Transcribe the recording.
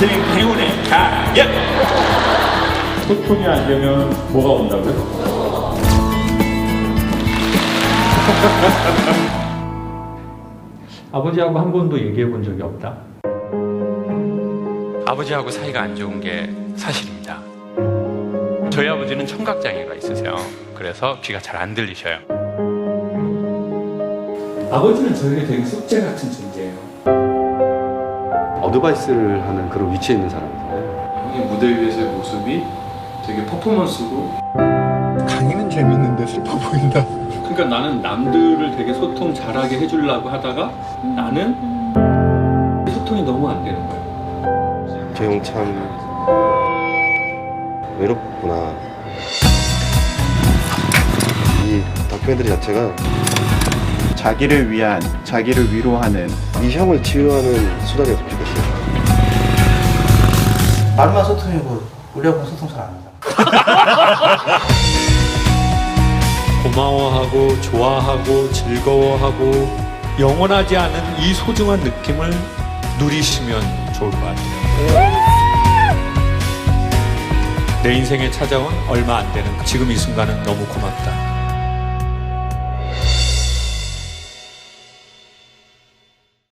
인생 행운의 가격. 소통이 안 되면 뭐가 온다고요? 아버지하고 한 번도 얘기해 본 적이 없다. 아버지하고 사이가 안 좋은 게 사실입니다. 저희 아버지는 청각장애가 있으세요. 그래서 귀가 잘 안 들리셔요. 아버지는 저에게 되게 숙제 같은 존재예요. 어드바이스를 하는 그런 위치에 있는 사람이에요. 형이 무대 위에서의 모습이 되게 퍼포먼스고 강의는 재밌는데 슬퍼 보인다. 그러니까 나는 남들을 되게 소통 잘하게 해주려고 하다가 나는 소통이 너무 안 되는 거야 저형 참 외롭구나. 이 다큐멘터리 자체가 자기를 위한, 자기를 위로하는 이 형을 치유하는 수단이었으면 좋겠어요. 말만 소통이고 우리하고는 소통 잘 안 한다. 고마워하고 좋아하고 즐거워하고 영원하지 않은 이 소중한 느낌을 누리시면 좋을 것 같아요. 내 인생에 찾아온 얼마 안 되는 지금 이 순간은 너무 고맙다.